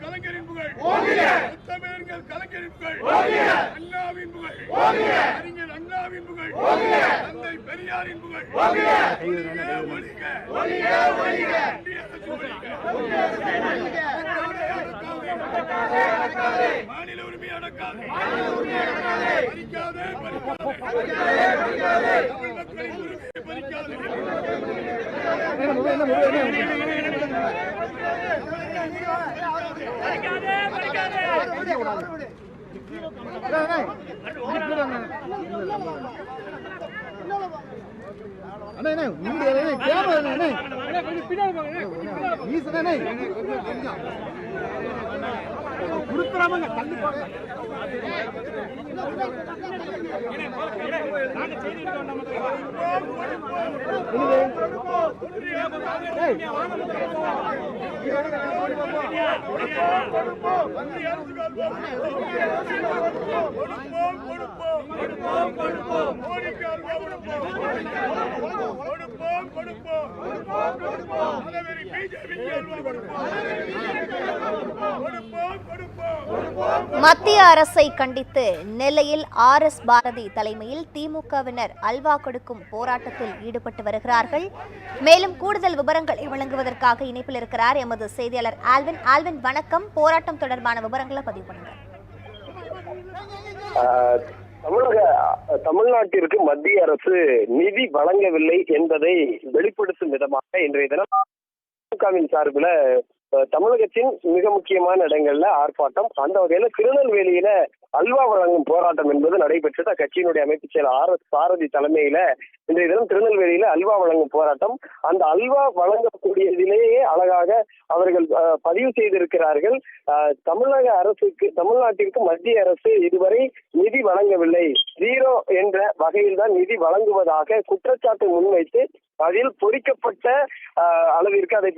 கலைஞரின் புகழ். முத்தமிழறிஞர் கலைஞரின் புகழ். அண்ணாவின் புகழ். அறிஞர் அண்ணாவின் புகழ். தந்தை பெரியாரின் புகழ். ஒழிக ஒழிக. ஒழிக. மாநில அண்ணா கேமரா பின்னாடி அண்ணா குடுக்குறாமங்க தள்ளி போங்க கொடுப்போம் கொடுப்போம். கொடுப்போம் கொடுப்போம். கொடுப்போம். பிஜேபிக்கு அல்வா கொடுப்போம் கொடுப்போம் மத்திய அரசை கண்டித்து நெல்லையில் ஆர் எஸ் பாரதி தலைமையில் திமுகவினர் அல்வா கொடுக்கும் போராட்டத்தில் ஈடுபட்டு வருகிறார்கள். மேலும் கூடுதல் விவரங்களை வழங்குவதற்காக இணைப்பில் இருக்கிறார் எமது செய்தியாளர் ஆல்வின். ஆல்வின் வணக்கம். போராட்டம் தொடர்பான விவரங்களை பதிவு பண்ணுங்க தமிழக தமிழ்நாட்டிற்கு மத்திய அரசு நிதி வழங்கவில்லை என்பதை வெளிப்படுத்தும் விதமாக இன்றைய தினம் திமுகவின் சார்பில் தமிழகத்தின் மிக முக்கியமான இடங்கள்ல ஆர்ப்பாட்டம். அந்த வகையில திருநெல்வேலியில அல்வா வழங்கும் போராட்டம் என்பது நடைபெற்றது அக்கட்சியினுடைய அமைப்பு செயலர் ஆர் எஸ் பாரதி தலைமையில இன்றைய தினம் திருநெல்வேலியில அல்வா வழங்கும் போராட்டம். அந்த அல்வா வழங்கக்கூடியதிலேயே அழகாக அவர்கள் அஹ், பதிவு செய்திருக்கிறார்கள். தமிழக அரசுக்கு தமிழ்நாட்டிற்கு மத்திய அரசு இதுவரை நிதி வழங்கவில்லை. ஜீரோ என்ற வகையில் தான் நிதி வழங்குவதாக குற்றச்சாட்டை முன்வைத்து அதில் பொறிக்கப்பட்ட அளவிற்கு அதை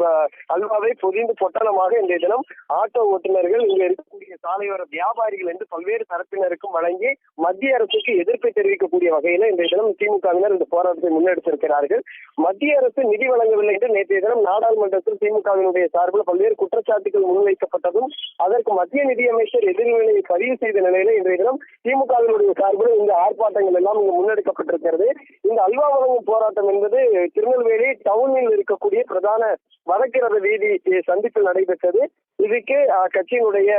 அல்வாவை பொதிந்து பொட்டலமாக இன்றைய தினம் ஆட்டோ ஓட்டுநர்கள் இங்க இருக்கக்கூடிய சாலையோர வியாபாரிகள் என்று பல்வேறு தரப்பினருக்கும் வழங்கி மத்திய அரசுக்கு எதிர்ப்பை தெரிவிக்கக்கூடிய வகையில இன்றைய தினம் திமுகவினர் இந்த போராட்டத்தை முன்னெடுத்திருக்கிறார்கள். மத்திய அரசு நிதி வழங்கவில்லை என்று நேற்றைய தினம் நாடாளுமன்றத்தில் திமுகவினுடைய சார்பில் பல்வேறு குற்றச்சாட்டுகள் முன்வைக்கப்பட்டதும் அதற்கு மத்திய நிதியமைச்சர் எதிர்வினையை பதிவு செய்த நிலையில இன்றைய தினம் திமுகவினுடைய சார்பில் இந்த ஆர்ப்பாட்டங்கள் எல்லாம் இங்கு முன்னெடுக்கப்பட்டிருக்கிறது. இந்த அல்வா வழங்கும் போராட்டம் என்பது திருநெல்வேலி டவுனில் இருக்கக்கூடிய பிரதான வடக்கிரத வீதி சந்திப்பில் நடைபெற்றது. இதுக்கு அஹ், கட்சியினுடைய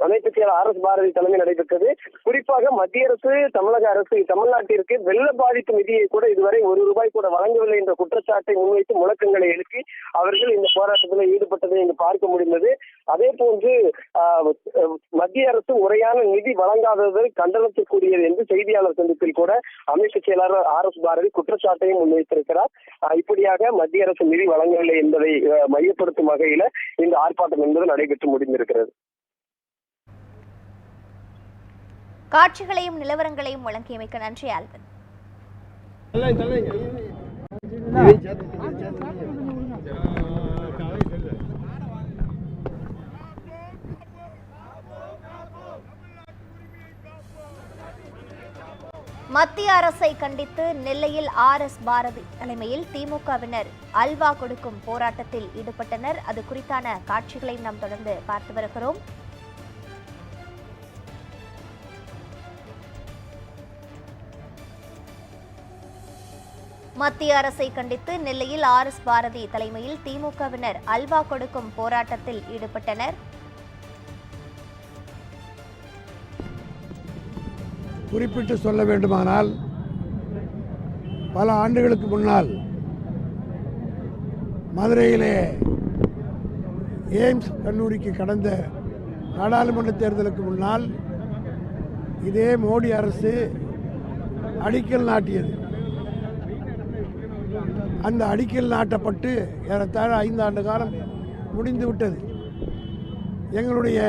அமைப்புச் செயலர் ஆர் எஸ் பாரதி தலைமை நடைபெற்றது. குறிப்பாக மத்திய அரசு தமிழக அரசு தமிழ்நாட்டிற்கு வெள்ள பாதிப்பு நிதியை கூட இதுவரை ஒரு ரூபாய் கூட வழங்கவில்லை என்ற குற்றச்சாட்டை முன்வைத்து முழக்கங்களை எழுப்பி அவர்கள் இந்த போராட்டத்தில் ஈடுபட்டதை இங்கு பார்க்க முடிந்தது. அதே போன்று ஆஹ், மத்திய அரசு முறையான நிதி வழங்காதது கண்டனத்துக்குரியது என்று செய்தியாளர் சந்திப்பில் கூட அமைப்புச் செயலாளர் ஆர் எஸ் பாரதி குற்றச்சாட்டையும் முன்வைத்திருக்கிறார். இப்படியாக மத்திய அரசு நிதி வழங்கவில்லை என்பதை மையப்படுத்தும் வகையில இந்த ஆர்ப்பாட்டம் என்பது நடைபெற்று முடிந்திருக்கிறது. காட்சிகளையும் நிலவரங்களையும் வழங்கியமைக்க நன்றி ஆல்வின். மத்திய அரசை கண்டித்து நெல்லையில் ஆர் எஸ் பாரதி தலைமையில் திமுகவினர் அல்வா கொடுக்கும் போராட்டத்தில் ஈடுபட்டனர். அது குறித்தான காட்சிகளை நாம் தொடர்ந்து பார்த்து வருகிறோம். மத்திய அரசை கண்டித்து நெல்லையில் ஆர் எஸ் பாரதி தலைமையில் திமுகவினர் அல்வா கொடுக்கும் போராட்டத்தில் ஈடுபட்டனர். குறிப்பிட்டு சொல்ல வேண்டுமானால் பல ஆண்டுகளுக்கு முன்னால் மதுரையிலே எய்ம்ஸ் கல்லூரிக்கு கடந்த நாடாளுமன்ற தேர்தலுக்கு முன்னால் இதே மோடி அரசு அடிக்கல் நாட்டியது. அந்த அடிக்கல் நாட்டப்பட்டு ஏறத்தாழ ஐந்தாண்டு காலம் முடிந்து விட்டது. எங்களுடைய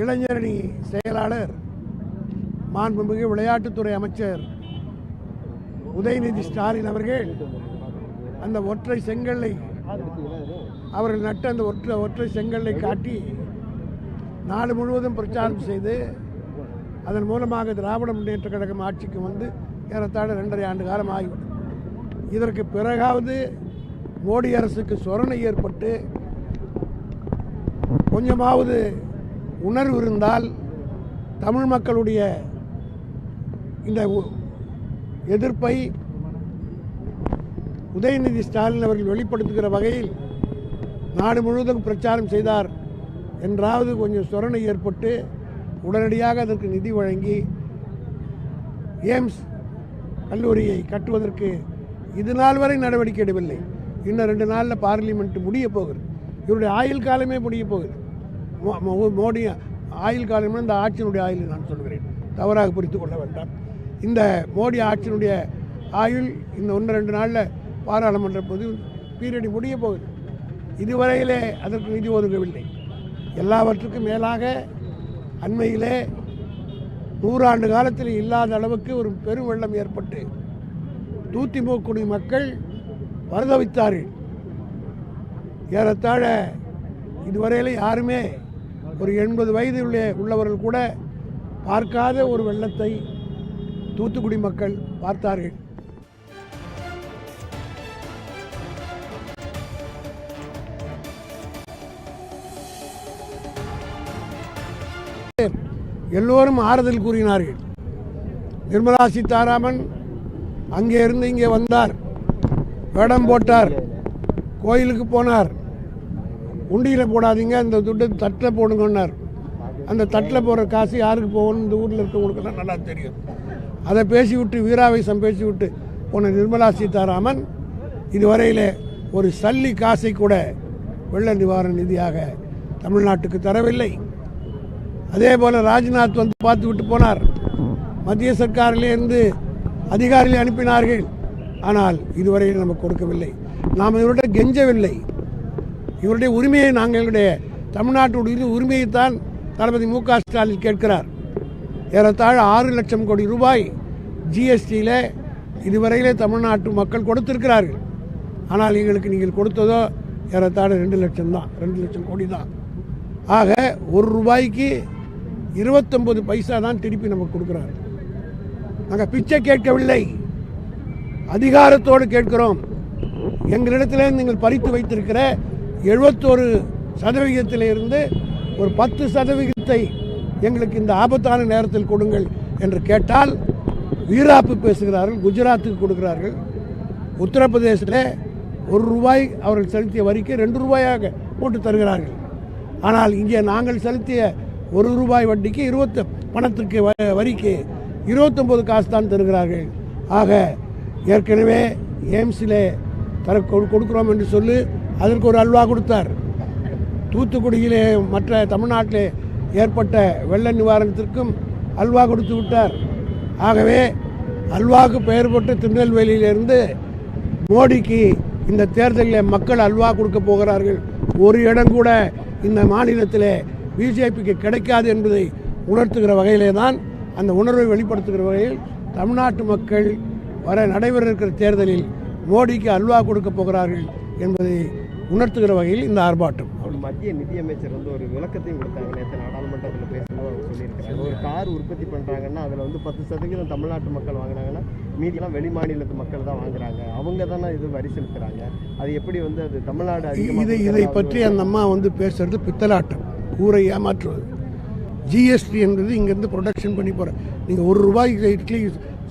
இளைஞரணி செயலாளர் மாண்புமிகு விளையாட்டுத்துறை அமைச்சர் உதயநிதி ஸ்டாலின் அவர்கள் அந்த ஒற்றை செங்கல்லை அவர்கள் நட்ட அந்த ஒற்றை ஒற்றை செங்கல்லை காட்டி நாடு முழுவதும் பிரச்சாரம் செய்து அதன் மூலமாக திராவிட முன்னேற்ற கழகம் ஆட்சிக்கு வந்து ஏறத்தாழ ரெண்டரை ஆண்டு காலம் ஆகிவிட்டது. இதற்கு பிறகாவது மோடி அரசுக்கு சொரணை ஏற்பட்டு கொஞ்சமாவது உணர்வு இருந்தால் தமிழ் மக்களுடைய இந்த உ- எதிர்ப்பை உதயநிதி ஸ்டாலின் அவர்கள் வெளிப்படுத்துகிற வகையில் நாடு முழுவதும் பிரச்சாரம் செய்தார் என்றாவது கொஞ்சம் சொரணை ஏற்பட்டு உடனடியாக அதற்கு நிதி வழங்கி எய்ம்ஸ் கல்லூரியை கட்டுவதற்கு இது நாள் வரை நடவடிக்கை எடுக்கவில்லை. இன்னும் ரெண்டு நாளில் பார்லிமெண்ட் முடிய போகுது. இவருடைய ஆயுள் காலமே முடிய போகுது. மோடி ஆயுள் காலம் இந்த ஆட்சியினுடைய ஆயுள் நான் சொல்கிறேன். தவறாக புரித்து கொள்ள வேண்டாம். இந்த மோடி ஆட்சியினுடைய ஆயுள் இந்த ஒன்று ரெண்டு நாளில் பாராளுமன்ற பொது பீரியட் முடிய போகுது. இதுவரையிலே அதற்கு நிதி ஒதுக்கவில்லை எல்லாவற்றுக்கும் மேலாக அண்மையிலே நூறாண்டு காலத்தில் இல்லாத அளவுக்கு ஒரு பெரும் வெள்ளம் ஏற்பட்டு தூத்திமுக்குடி மக்கள் பரிதவித்தார்கள். ஏறத்தாழ இதுவரையில யாருமே ஒரு எண்பது வயது உள்ளவர்கள் கூட பார்க்காத ஒரு வெள்ளத்தை தூத்துக்குடி மக்கள் பார்த்தார்கள். எல்லோரும் ஆறுதல் கூறினார்கள். நிர்மலா சீதாராமன் அங்கே இருந்து இங்கே வந்தார். வேடம் போட்டார். கோயிலுக்கு போனார். உண்டியில் போடாதீங்க அந்த துட்டு தட்டில் போடுங்கன்னார் அந்த தட்டில் போகிற காசு யாருக்கு போகணும்? இந்த ஊரில் இருக்கவங்களுக்கு தான் நல்லா தெரியும். அதை பேசிவிட்டு வீராவேசம் பேசிவிட்டு போன நிர்மலா சீதாராமன் இதுவரையில் ஒரு சல்லி காசை கூட வெள்ள நிவாரண நிதியாக தமிழ்நாட்டுக்கு தரவில்லை. அதே போல் ராஜ்நாத் வந்து பார்த்து விட்டு போனார். மத்திய சர்க்காரிலே இருந்து அதிகாரிகள் அனுப்பினார்கள். ஆனால் இதுவரையில் நமக்கு கொடுக்கவில்லை. நாம் இவருடைய கெஞ்சவில்லை. இவருடைய உரிமையை நாங்கள் எங்களுடைய தமிழ்நாட்டுடைய உரிமையைத்தான் தளபதி மு க ஸ்டாலின் கேட்கிறார். ஏறத்தாழ ஆறு லட்சம் கோடி ரூபாய் ஜிஎஸ்டியில் இதுவரையிலே தமிழ்நாட்டு மக்கள் கொடுத்திருக்கிறார்கள். ஆனால் எங்களுக்கு நீங்கள் கொடுத்ததோ ஏறத்தாழ ரெண்டு லட்சம் தான். ரெண்டு லட்சம் கோடி தான். ஆக ஒரு ரூபாய்க்கு இருபத்தொம்பது பைசா தான் திருப்பி நமக்கு கொடுக்குறாரு நாங்கள் பிச்சை கேட்கவில்லை. அதிகாரத்தோடு கேட்கிறோம். எங்களிடத்தில் நீங்கள் பறித்து வைத்திருக்கிற எழுபத்தோரு சதவிகிதத்தில் இருந்து ஒரு பத்து சதவிகிதத்தை எங்களுக்கு இந்த ஆபத்தான நேரத்தில் கொடுங்கள் என்று கேட்டால் வீராப்பு பேசுகிறார்கள் குஜராத்துக்கு கொடுக்கிறார்கள். உத்தரப்பிரதேசத்தில் ஒரு ரூபாய் அவர்கள் செலுத்திய வரிக்கு ரெண்டு ரூபாயாக போட்டு தருகிறார்கள். ஆனால் இங்கே நாங்கள் செலுத்திய ஒரு ரூபாய் வட்டிக்கு இருபத்து பணத்துக்கு வ- வரிக்கு இருபத்தொம்பது காசு தான் தருகிறார்கள். ஆக ஏற்கனவே எய்ம்ஸிலே தர கொடு- என்று சொல்லி அதற்கு ஒரு அல்வா கொடுத்தார். தூத்துக்குடியிலே மற்ற தமிழ்நாட்டிலே ஏற்பட்ட வெள்ள நிவாரணத்திற்கும் அல்வா கொடுத்து விட்டார். ஆகவே அல்வாவுக்கு பெயர் பெற்ற திருநெல்வேலியிலிருந்து மோடிக்கு இந்த தேர்தலில் மக்கள் அல்வா கொடுக்க போகிறார்கள். ஒரு இடம் கூட இந்த மாநிலத்தில் பிஜேபிக்கு கிடைக்காது என்பதை உணர்த்துகிற வகையிலே தான் அந்த உணர்வை வெளிப்படுத்துகிற வகையில் தமிழ்நாட்டு மக்கள் வர நடைபெற இருக்கிற தேர்தலில் மோடிக்கு அல்வா கொடுக்க போகிறார்கள் என்பதை உணர்த்துகிற வகையில் இந்த ஆர்ப்பாட்டம். மத்திய நிதியமைச்சர் வந்து ஒரு விளக்கத்தையும் கொடுத்தாங்க. நேற்று நாடாளுமன்றத்தில் பேசும்போது அவர் சொல்லியிருக்காரு ஒரு கார் உற்பத்தி பண்ணுறாங்கன்னா அதில் வந்து பத்து சதவீதம் தமிழ்நாட்டு மக்கள் வாங்குனாங்கன்னா மீதியெல்லாம் வெளி மாநிலத்து மக்கள் தான் வாங்குறாங்க. அவங்க தானே இது வரி செலுத்துறாங்க. அது எப்படி வந்து அது தமிழ்நாடு அதிகமா இது இதை பற்றி அந்த அம்மா வந்து பேசுறது பித்தலாட்டம். ஊரை ஏமாற்றுவது. ஜிஎஸ்டி என்பது இங்கேருந்து ப்ரொடக்ஷன் பண்ணி போகிற நீங்கள் ஒரு ரூபாய்க்கு இட்லி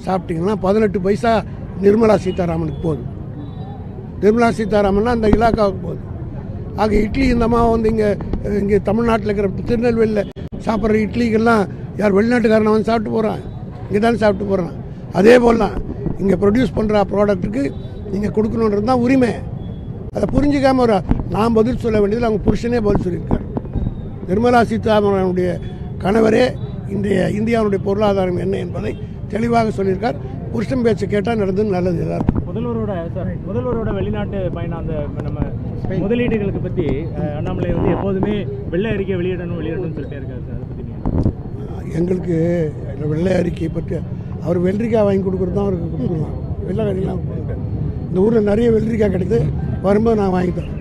சாப்பிட்டீங்கன்னா பதினெட்டு பைசா நிர்மலா சீதாராமனுக்கு போதும். நிர்மலா சீதாராமன்னா அந்த இலாக்காவுக்கு போகுது ஆக இட்லி இந்த வந்து இங்கே இங்கே தமிழ்நாட்டில் இருக்கிற திருநெல்வேலியில் சாப்பிட்ற இட்லிக்கெல்லாம் யார் வெளிநாட்டுக்காரனை வந்து சாப்பிட்டு போகிறான் இங்கே தானே சாப்பிட்டு போகிறான் அதே போல் தான் இங்கே ப்ரொடியூஸ் பண்ணுற ப்ராடக்ட்டுக்கு நீங்கள் கொடுக்கணுன்றது தான் உரிமை. அதை புரிஞ்சுக்காமல் ஒரு நான் பதில் சொல்ல வேண்டியதில் அவங்க புருஷனே பதில் சொல்லியிருக்காரு. நிர்மலா சீதாராமனுடைய கணவரே இன்றைய இந்தியாவுடைய பொருளாதாரம் என்ன என்பதை தெளிவாக சொல்லியிருக்கார். புருஷன் பேச்சு கேட்டால் நடந்தது நல்லது எல்லாருக்கும். முதல்வரோட சார் முதல்வரோட வெளிநாட்டு பயணம் அந்த நம்ம முதலீடுகளுக்கு பத்தி அஹ், அண்ணாமலை வந்து எப்போதுமே வெள்ளை அறிக்கை வெளியிடணும் வெளியிடணும்னு சொல்லிட்டே இருக்காரு சார். அதை பத்தி நீங்க எங்களுக்கு இந்த வெள்ளை அறிக்கை பற்றி அவர் வெள்ளரிக்காய் வாங்கி கொடுக்குறது தான் அவருக்கு கொடுக்கலாம் வெள்ளை கறிலாம் இந்த ஊரில் நிறைய வெள்ளரிக்காய் கிடைக்குது. வரும்போது நான் வாங்கி தரேன்.